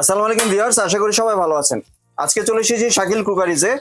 আসসালামু আলাইকুম ভিউয়ার্স, আশা করি সবাই ভালো আছেন। আজকে চলে এসেছি শাকিল কুকারিজে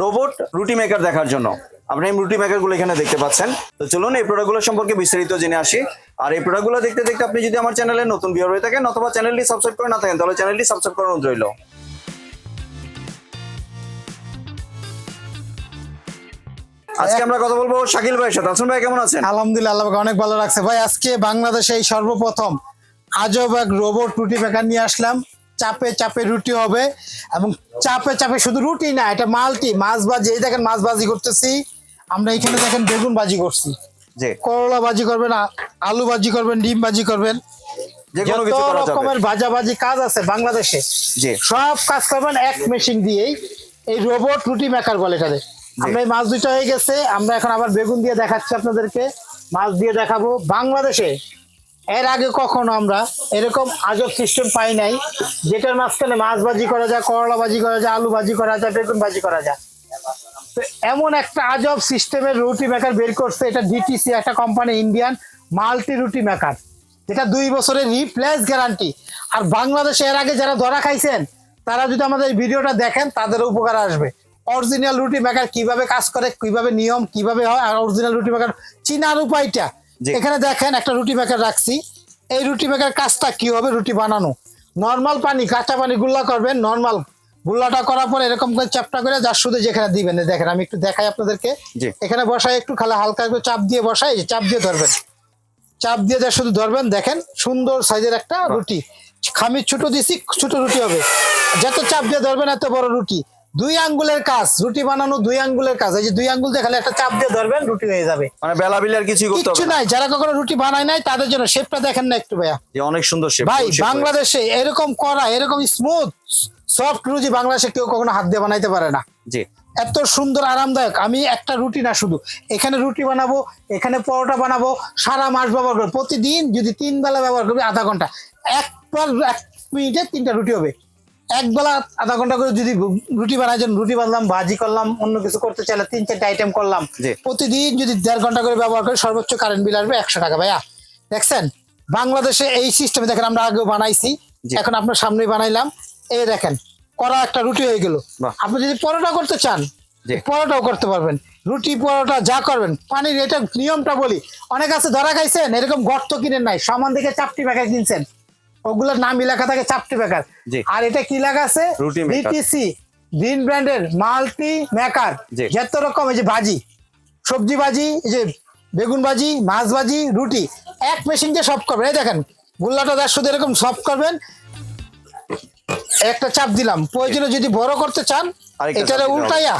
রোবট রুটি মেকার দেখার জন্য। আপনি এই রুটি মেকারগুলো এখানে দেখতে পাচ্ছেন। তো চলুন এই প্রোডাক্টগুলো সম্পর্কে বিস্তারিত জেনে আসি। আর এই প্রোডাক্টগুলো দেখতে দেখতে আপনি যদি আমার চ্যানেলে নতুন ভিউয়ার হয়ে থাকেন অথবা চ্যানেলটি সাবস্ক্রাইব করে না থাকেন, তাহলে চ্যানেলটি সাবস্ক্রাইব করানো রইল। আজকে আমরা কথা বলব শাকিল ভাইয়ের সাথে। আসুন ভাই, কেমন আছেন? আলহামদুলিল্লাহ, আল্লাহ অনেক ভালো রাখছে। ভাই, আজকে বাংলাদেশে এই সর্বপ্রথম আজব এক রোবট রুটি মেকার নিয়ে আসলাম। চাপে চাপে রুটি হবে এবং চাপে চাপে শুধু রুটি না এটা মাল্টি মাছ ভাজি এই দেখেন মাছ ভাজি করতেছি। আমরা এখানে দেখেন বেগুন ভাজি করছি। করলা ভাজি করবেন আলু ভাজি করবেন ডিম ভাজি করবেন যত কিছু করা যাবে। রকমের ভাজা কাজ আছে বাংলাদেশে। জি। সব কাজ করবেন এক মেশিন দিয়েই। এই রোবট রুটি মেকার বলে এটাতে আমরা এই মাছ দুইটা হয়ে গেছে। আমরা এখন আবার বেগুন দিয়ে দেখাচ্ছি আপনাদেরকে। মাছ দিয়ে দেখাবো বাংলাদেশে। এর আগে কখনো আমরা এরকম আজব সিস্টেম পাই নাই, যেটার মাঝখানে মাছ ভাজি করা যায়, করলা ভাজি করা যায়, আলু ভাজি করা যায়, বেগুন ভাজি করা যায় তো এমন একটা আজব সিস্টেমের রুটি মেকার বের করছে, এটা ডিটিসি একটা company Indian multi roti maker যেটা দুই বছরের রিপ্লেস গ্যারান্টি আর বাংলাদেশে এর আগে যারা ধরা খাইছেন, তারা যদি আমাদের ভিডিওটা দেখেন, তাদের উপকার আসবে অরিজিনাল রুটি মেকার কীভাবে কাজ করে, কীভাবে নিয়ম, কীভাবে হয়, আর অরিজিনাল রুটি মেকার চিনার উপায়টা। এখানে দেখেন একটা রুটি মেকার রাখছি। এই রুটি মেকার কাজটা কি হবে? রুটি বানানো। নর্মাল পানি কাঁচা পানি গুল্লা করবেন নর্মাল গুল্লাটা করার পর এরকম করে চাপটা করে যার শুধু যেখানে দিবেন। দেখেন আমি একটু দেখাই আপনাদেরকে। এখানে বসাই একটু খালি হালকা একটু চাপ দিয়ে বসাই যে চাপ দিয়ে ধরবেন। চাপ দিয়ে যা শুধু ধরবেন দেখেন সুন্দর সাইজের একটা রুটি। খামির ছোট দিছি ছোট রুটি হবে। যত চাপ দিয়ে ধরবেন এত বড় রুটি। দুই আঙ্গুলের কাজ রুটি বানানো দুই আঙ্গুলের কাজ। এই যে দুই আঙ্গুল দেখালে একটা চাপ দিয়ে ধরবেন রুটি হয়ে যাবে। মানে বেলা বিলে আর কিছুই করতে না। নাই যারা কখনো রুটি বানায় নাই তাদের জন্য শেপটা দেখেন না একটু ভাইয়া। যে অনেক সুন্দর শেপ ভাই বাংলাদেশে এরকম করা এরকম স্মুথ সফট রুটি বাংলাদেশে কেউ কখনো হাত দিয়ে বানাইতে পারে না। জি। এত সুন্দর আরামদায়ক। আমি একটা রুটি না শুধু এখানে রুটি বানাবো এখানে পরোটা বানাবো সারা মাস ব্যবহার করব। প্রতিদিন যদি তিন বেলা ব্যবহার করবি আধা ঘণ্টা। এক মিনিটে তিনটা রুটি হবে। এক বেলা আধা ঘণ্টা করে যদি রুটি বানাই যেন রুটি বানলাম ভাজি করলাম অন্য কিছু করতে চাইলে তিন চারটে আইটেম করলাম। প্রতিদিন যদি দেড় ঘণ্টা করে ব্যবহার করে সর্বোচ্চ কারেন্ট বিল আসবে একশো টাকা ভাইয়া। দেখছেন? বাংলাদেশে এই সিস্টেমে দেখেন আমরা আগেও বানাইছি। এখন আপনার সামনে বানাইলাম। এই দেখেন করা একটা রুটি হয়ে গেল। আপনি যদি পরোটা করতে চান। পরোটাও করতে পারবেন। রুটি পরোটা যা করবেন পানির এটা নিয়মটা বলি। অনেক আছে ধরা খাইছেন এরকম গর্ত কিনেন নাই সমান দিকে চাপটি প্যাকেট কিনছেন। ওগুলোর নাম লেখা থাকে চাপটি জি। আর এটা কি লেখা আছে। ডিটিসি গ্রিন ব্র্যান্ডের মাল্টি মেকার যত রকম এই যে ভাজি সবজি ভাজি এই যে বেগুন ভাজি মাছ ভাজি রুটি এক মেশিন দিয়ে সব করবেন। এই দেখেন গুল্লাটা দাস শুধু এরকম সব করবেন। একটা চাপ দিলাম। প্রয়োজনে যদি বড় করতে চান এটারে উল্টাইয়া।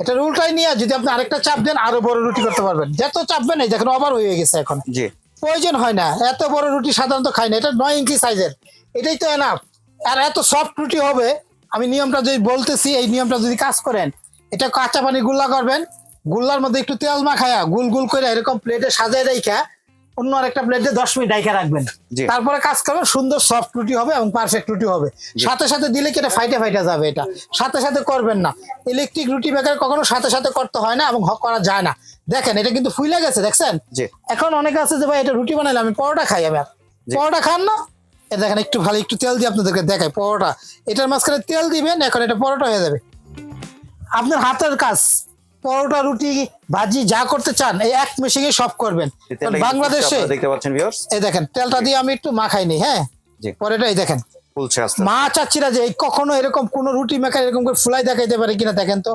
এটার উল্টাই নিয়ে যদি আপনি আরেকটা চাপ দেন আরও বড় রুটি করতে পারবেন। যত চাপবেন এই দেখেন আবার হয়ে গেছে এখন। জি। প্রয়োজন হয় না। এত বড় রুটি সাধারণত খাই না। এটা নয় ইঞ্চি সাইজের। এটাই তো এনাফ আর এত সফট রুটি হবে, আমি নিয়মটা যদি বলতেছি, এই নিয়মটা যদি কাজ করেন, এটা কাঁচা পানি গুল্লা করবেন। গুল্লার মধ্যে একটু তেল মাখায়া গুল গুল করে এরকম প্লেটে সাজায় রাইখা অন্য আরেকটা প্লেটে দশ মিনিট ডাইখা রাখবেন। তারপরে কাজ করবেন সুন্দর সফট রুটি হবে এবং পারফেক্ট রুটি হবে। সাথে সাথে দিলে কি এটা ফাইটে ফাইটে যাবে এটা? সাথে সাথে করবেন না। ইলেকট্রিক রুটি মেকার কখনো সাথে সাথে করতে হয় না এবং হ- করা যায় না। দেখেন এটা কিন্তু ফুইলে গেছে দেখছেন? এখন অনেকে আছে যে ভাই এটা রুটি বানাইলে আমি পরোটা খাই আমি। পরোটা খান না? দেখেন একটু ভালো একটু তেল দিয়ে আপনাদেরকে দেখাই পরোটা। এটার মাঝখানে তেল দিবেন এখন এটা পরোটা হয়ে যাবে। আপনার হাতের কাজ। পরোটা রুটি ভাজি যা করতে চান এই এক মেশিনে সব করবেন। বাংলাদেশে দেখতে পাচ্ছেন ভিউয়ার্স এই দেখেন তেলটা দিয়ে আমি একটু মাখাই নি হ্যাঁ? জি। পরে এটা এই দেখেন। মা চাচ্ছিরা যে কখনো এরকম কোন রুটি মেকার এরকম করে ফুলাই দেখাইতে পারে কিনা দেখেন তো।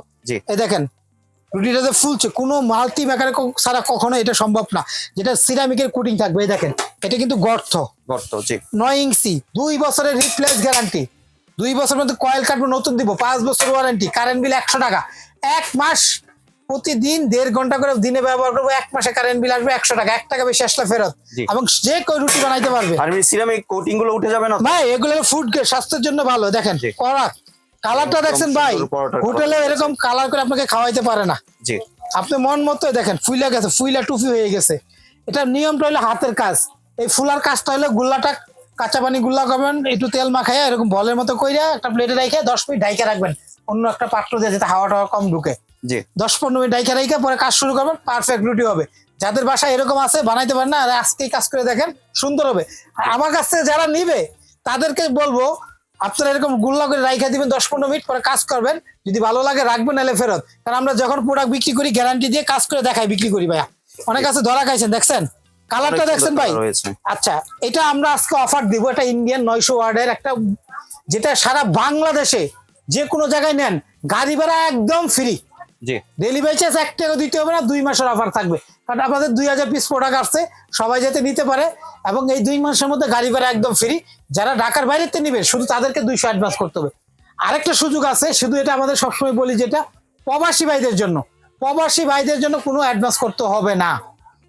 এই দেখেন রুটিটা যে ফুলছে কোনো মাল্টি মেকারে ছাড়া কখনো এটা সম্ভব না। যেটা সিরামিকের কুটিং থাকবে এই দেখেন এটা কিন্তু গর্ত। গর্ত জি। নয় ইঞ্চি দুই বছরের রিপ্লেস গ্যারান্টি দুই বছর মধ্যে কয়েল কাটবো নতুন দিব পাঁচ বছর ওয়ারেন্টি কারেন্ট বিল একশো টাকা। এক মাস প্রতিদিন দেড় ঘণ্টা করে দিনে ব্যবহার করব এক মাসে কারেন্ট বিল আসবে একশো টাকা এক টাকা বেশি আসলে ফেরত। এবং যে কেউ রুটি বানাইতে পারবে। আর সিরামিক কোটিংগুলো উঠে যাবে না ভাই এগুলো ফুড স্বাস্থ্যের জন্য ভালো। দেখেন। করা কালারটা দেখছেন ভাই? হোটেলে এরকম কালার করে আপনাকে খাওয়াইতে পারে না। জি। আপনি মন মতো দেখেন ফুইলা গেছে ফুইলা টুফি হয়ে গেছে। এটা নিয়মটা হলো হাতের কাজ। এই ফুলার কাজটা হলো গুল্লাটা কাঁচা পানি গুল্লা করবেন একটু তেল মাখাইয়া এরকম বলের মতো কইরা একটা প্লেটে রাখে দশ মিনিট ডাইকে রাখবেন। অন্য একটা পাত্র দিয়ে যাতে হাওয়া টাওয়া কম ঢুকে। জি। দশ পনেরো মিনিট ডাইকে রাখে পরে কাজ শুরু করবেন পারফেক্ট রুটি হবে। যাদের বাসায় এরকম আছে বানাইতে পারেন না আর আজকেই কাজ করে দেখেন সুন্দর হবে। আর আমার কাছ থেকে যারা নিবে তাদেরকে বলব আপনারা এরকম গুল্লা করে রাইখা দিবেন দশ পনেরো মিনিট পরে কাজ করবেন। যদি ভালো লাগে রাখবেন নাহলে ফেরত। কারণ আমরা যখন প্রোডাক্ট বিক্রি করি গ্যারান্টি দিয়ে কাজ করে দেখাই বিক্রি করি ভাইয়া। অনেক আছে ধরা খাইছেন দেখছেন? কালারটা দেখছেন ভাই? আচ্ছা এটা আমরা আজকে অফার দিব এটা ইন্ডিয়ান নয়শো ওয়ার্ডের একটা যেটা সারা বাংলাদেশে যে কোনো জায়গায় নেন গাড়ি ভাড়া একদম ফ্রি জি। ডেলিভারি চার্জ এক টাকা দিতে হবে না, দুই মাসের অফার থাকবে। কারণ আমাদের দুই হাজার পিস প্রোডাক্ট আসছে, সবাই যাতে নিতে পারে। এবং এই দুই মাসের মধ্যে গাড়ি ভাড়া একদম ফ্রি যারা ঢাকার বাইরেতে নেবে, শুধু তাদেরকে দুইশো অ্যাডভান্স করতে হবে। আরেকটা সুযোগ আছে, শুধু এটা আমাদের সবসময় বলি যেটা, প্রবাসী ভাইদের জন্য। প্রবাসী ভাইদের জন্য কোনো অ্যাডভান্স করতে হবে না।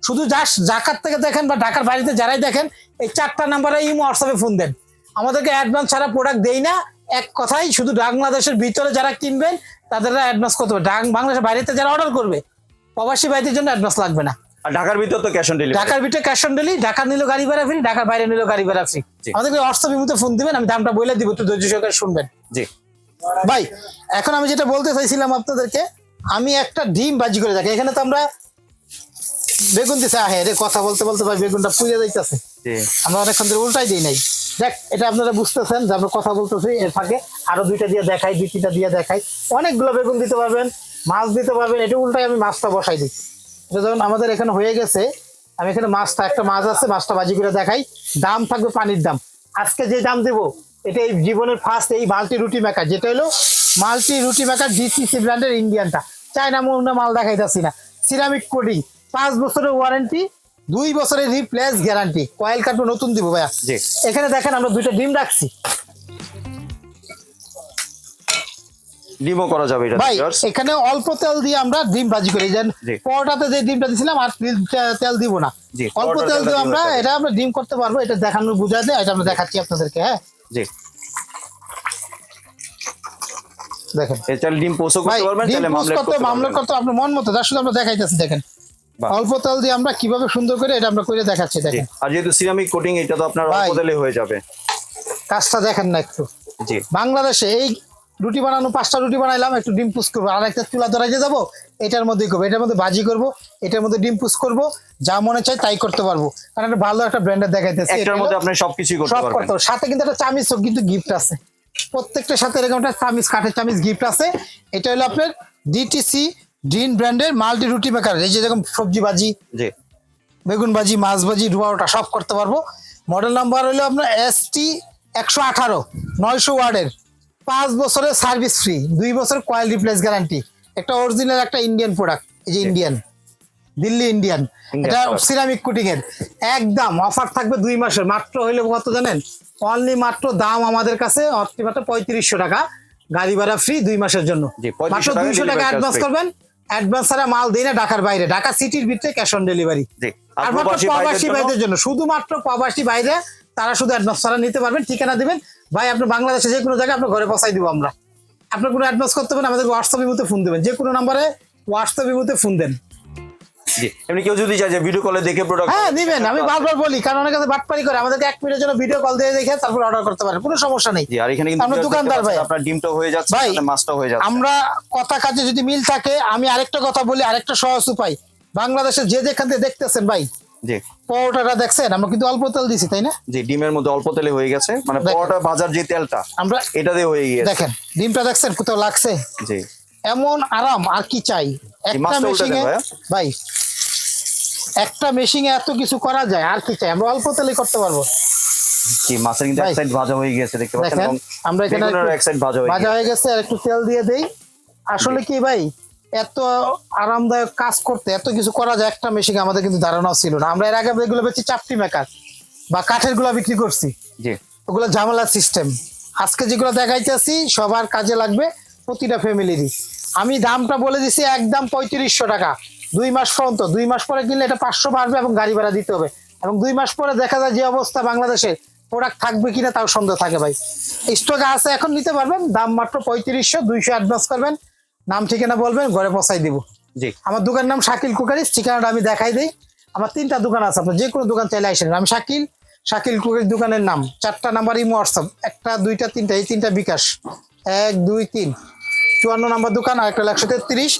শুধু জাস্ট জাকাত থেকে দেখেন বা ঢাকার বাইরেতে যারাই দেখেন, এই চারটা নাম্বারে ইমো হোয়াটসঅ্যাপে ফোন দেন। আমাদেরকে অ্যাডভান্স ছাড়া প্রোডাক্ট দেই না। এক কথাই শুধু বাংলাদেশের ভিতরে যারা কিনবেন তাদের অ্যাডভান্স করতে হবে বাংলাদেশের বাইরেতে যারা অর্ডার করবে প্রবাসী ভাইদের জন্য অ্যাডভান্স লাগবে না। আর ঢাকার ভিতর তো ক্যাশ অন ডেলিভারি ঢাকার ভিতরে ক্যাশ অন ডেলি ঢাকা নিল গাড়ি ভাড়া ফ্রি ঢাকার বাইরে নিল গাড়ি ভাড়া ফ্রি। আমাদেরকে হোয়াটসঅ্যাপ ইমোতে ফোন দিবেন আমি দামটা বলে দিব একটু ধৈর্য সহকারে শুনবেন। জি। ভাই এখন আমি যেটা বলতে চাইছিলাম আপনাদেরকে আমি একটা ডিম বাজি করে দেখি এখানে তো আমরা বেগুন দিছে আহে রে কথা বলতে বলতে ভাই বেগুনটা পুড়ে যাইতেছে। আমরা অনেকক্ষণ ধরে উল্টাই দিই নাই। দেখ, এটা আপনারা বুঝতেছেন যে আমরা কথা বলতেছি এর ফাঁকে। আরও দুইটা দিয়ে দেখাই, দুই তিনটা দিয়ে দেখাই। অনেকগুলো বেগুন দিতে পারবেন, মাছ দিতে পারবেন, এটা উল্টাই আমি মাছটা বসাই দিই। এটা যখন আমাদের এখানে হয়ে গেছে, আমি এখানে মাছটা, একটা মাছ আছে, মাছটা বাজি করে দেখাই। দাম থাকবে পানির দাম। আজকে যে দাম দেব, এটা এই জীবনের ফার্স্ট এই মাল্টি রুটি মেকার যেটা হলো মাল্টি রুটি মেকার ডিসিসি ব্র্যান্ডের ইন্ডিয়ানটা চায়না মুন্না মাল দেখাইতেছি না। সিরামিক কোডিং পাঁচ বছরের ওয়ারেন্টি দুই বছরের রিপ্লেস গ্যারান্টি। কয়েল কাটবো নতুন দিব ভাইয়া। জি। এখানে দেখেন আমরা দুইটা ডিম রাখছি। ডিমও করা যাবে এটা ভাই এখানে অল্প তেল দিয়ে আমরা ডিম ভাজি করি। যেন পরোটাতে যে ডিমটা দিছিলাম আর তেল- দিব না। অল্প তেল দিয়ে আমরা এটা আমরা ডিম করতে পারব এটা দেখানো বুঝা দেয় এটা আমরা দেখাচ্ছি আপনাদেরকে হ্যাঁ। জি। দেখেন। চাইলে ডিম পোস্টও ভাই করতে পারবেন মামলেট করতে করতে মামলা করতে আপনার মন মতো তার শুধু আমরা দেখাইতেছি দেখেন। অল্প তেল দিয়ে আমরা কীভাবে সুন্দর করে এটা আমরা করে দেখাচ্ছি দেখেন। আর যেহেতু সিরামিক কোটিং এটা তো আপনার। অল্প তেলে হয়ে যাবে। কাজটা দেখেন না একটু। জি। বাংলাদেশে এই রুটি বানানো পাঁচটা রুটি বানাইলাম একটু ডিম পুষ করব। আর একটা চুলা ধরাইতে যাব এটার মধ্যেই করব। এটার মধ্যে ভাজি করব এটার মধ্যে ডিম পুষ করব যা মনে চাই তাই করতে পারব। কারণ একটা ভালো একটা ব্র্যান্ডের দেখাইতেছি। এটা একটার মধ্যে আপনি সবকিছুই করতে পারবেন। সাথে কিন্তু একটা চামিচও কিন্তু গিফট আছে। প্রত্যেকটার সাথে এরকম একটা চামিচ কাঠের চামিচ গিফট আছে। এটা হলো আপনার ডিটিসি ড্রিন ব্র্যান্ডের মাল্টি রুটি মেকার এই যে যেরকম সবজি ভাজি জি। বেগুন ভাজি মাছ ভাজি ডুবারোটা সব করতে পারব। মডেল নাম্বার হলো আপনার এস টি একশো আঠারো নয়শো ওয়ার্ডের। পাঁচ বছরের সার্ভিস ফ্রি দুই বছর কয়েল রিপ্লেস গ্যারান্টি। একটা অরিজিনাল একটা ইন্ডিয়ান প্রোডাক্ট এই যে ইন্ডিয়ান দিল্লি ইন্ডিয়ান এটা সিরামিক কুটিং এর। একদম অফার থাকবে দুই মাসের। মাত্র হইলে কত জানেন? অনলি মাত্র দাম আমাদের কাছে মাত্র পঁয়ত্রিশশো টাকা। গাড়ি ভাড়া ফ্রি দুই মাসের জন্য। মাত্র দুইশো টাকা অ্যাডভান্স করবেন। অ্যাডভান্স ছাড়া মাল দিই না ঢাকার বাইরে। ঢাকা সিটির ভিতরে ক্যাশ অন ডেলিভারি আর প্রবাসী ভাইদের জন্য- শুধুমাত্র প্রবাসী বাইরে তারা শুধু অ্যাডভান্স ছাড়া নিতে পারবেন ঠিকানা দিবেন। ভাই আপনি বাংলাদেশে যে কোনো জায়গায় আপনার ঘরে পৌঁছাই দিব আমরা। আপনার কোনো অ্যাডভান্স করতে হবে না আমাদের হোয়াটসঅ্যাপ ফোন দেবেন। যে কোনো নাম্বারে হোয়াটসঅ্যাপ ফোন দেন। এমনি কেউ যদি চায় যে ভিডিও কলে দেখে প্রোডাক্ট হ্যাঁ দিবেন আমি বারবার বলি কারণ অনেকে তো বাটপারি করে আমাদেরকে এক মিনিটের জন্য ভিডিও কল দিয়ে দেখে তারপর অর্ডার করতে পারেন কোনো সমস্যা নেই। আর এখানে কিন্তু আমরা দোকানদার ভাই। আপনার ডিমটাও হয়ে যাচ্ছে ভাই, সাথে মাছটাও হয়ে যাচ্ছে। আমরা কথা কাজে যদি মিল থাকে আমি আরেকটা কথা বলি আরেকটা সহজ উপায়। বাংলাদেশে যে যেখান থেকে দেখতেছেন ভাই জি। পরোটাটা দেখছেন আমরা কিন্তু অল্প তেল দিছি তাই না? জি ডিমের মধ্যে অল্প তেলে হয়ে গেছে মানে পরোটা ভাজার যে তেলটা আমরা এটা দিয়ে হয়ে গিয়েছে। দেখেন ডিমটা দেখছেন কোথাও লাগছে? জি। এমন আরাম আর কি চাই? একটা মাছটা মেশিনে ভাই একটা মেশিনে এত কিছু করা যায় আর কি চাই? আমরা অল্প তেলে করতে পারব। জি মাছের কিন্তু এক সাইড ভাজা হয়ে গেছে দেখতে পাচ্ছেন? আমরা এখানে এক সাইড ভাজা হয়ে ভাজা হয়ে গেছে আর একটু তেল দিয়ে দেই। আসলে কি ভাই এত আরামদায়ক কাজ করতে এত কিছু করা যায় একটা মেশিনে আমাদের কিন্তু ধারণাও ছিল না। আমরা এর আগে এগুলো বেশি চাপটি মেকার বা কাঠেরগুলা বিক্রি করছি। জি। ওগুলো ঝামেলা সিস্টেম আজকে যেগুলো দেখাইতেছি সবার কাজে লাগবে প্রতিটা ফ্যামিলিরই আমি দামটা বলে দিছি একদম পঁয়ত্রিশশো টাকা। দুই মাস পর্যন্ত দুই মাস পরে কিনলে এটা পাঁচশো বাড়বে এবং গাড়ি ভাড়া দিতে হবে। এবং দুই মাস পরে দেখা যায় যে অবস্থা বাংলাদেশে প্রোডাক্ট থাকবে কিনা তাও সন্দেহ থাকে ভাই। স্টকে আছে এখন নিতে পারবেন দাম মাত্র পঁয়ত্রিশশো দুইশো অ্যাডভান্স করবেন। নাম ঠিকানা বলবেন ঘরে পৌঁছাই দিব। জি। আমার দোকানের নাম শাকিল কুকারিস ঠিকানাটা আমি দেখাই দিই। আমার তিনটা দোকান আছে আপনার যে কোনো দোকান চাইলে আসেন। আমি শাকিল শাকিল কুকারিস দোকানের নাম। চারটা নাম্বার ইমো হোয়াটসঅ্যাপ একটা দুইটা তিনটা এই তিনটা বিকাশ। এক দুই তিন। চুয়ান্ন নাম্বার দোকান আর একটা একশো তেত্রিশ।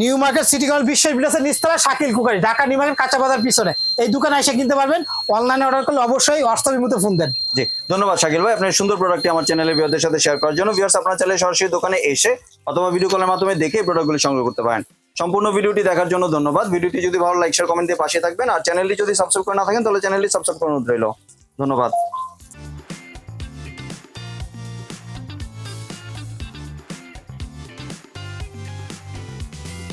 নিউ মার্কেট সিটি কলেজ বিশ্ব বিলাসের নিস্তলা Shakil cookery, Dhaka new market কাঁচা বাজার পিছনে। এই দোকানে এসে কিনতে পারবেন অনলাইনে অর্ডার করলে অবশ্যই হোয়াটসঅ্যাপের মতো ফোন দেন। জি, ধন্যবাদ শাকিল ভাই। আপনার সুন্দর প্রোডাক্টটি আমার চ্যানেলে ভিউয়ারদের সাথে শেয়ার করার জন্য। ভিউয়ার্স আপনার চ্যানেলে সরাসরি দোকানে এসে অথবা ভিডিও কলের মাধ্যমে দেখে প্রোডাক্টগুলি সংগ্রহ করতে পারেন। সম্পূর্ণ ভিডিওটি দেখার জন্য ধন্যবাদ। ভিডিওটি যদি ভালো লাইক শেয়ার কমেন্ট দিয়ে পাশে থাকবেন। আর চ্যানেলটি যদি সাবস্ক্রাইব করে না থাকেন, তাহলে চ্যানেলটি সাবস্ক্রাইব করানো রইল। ধন্যবাদ।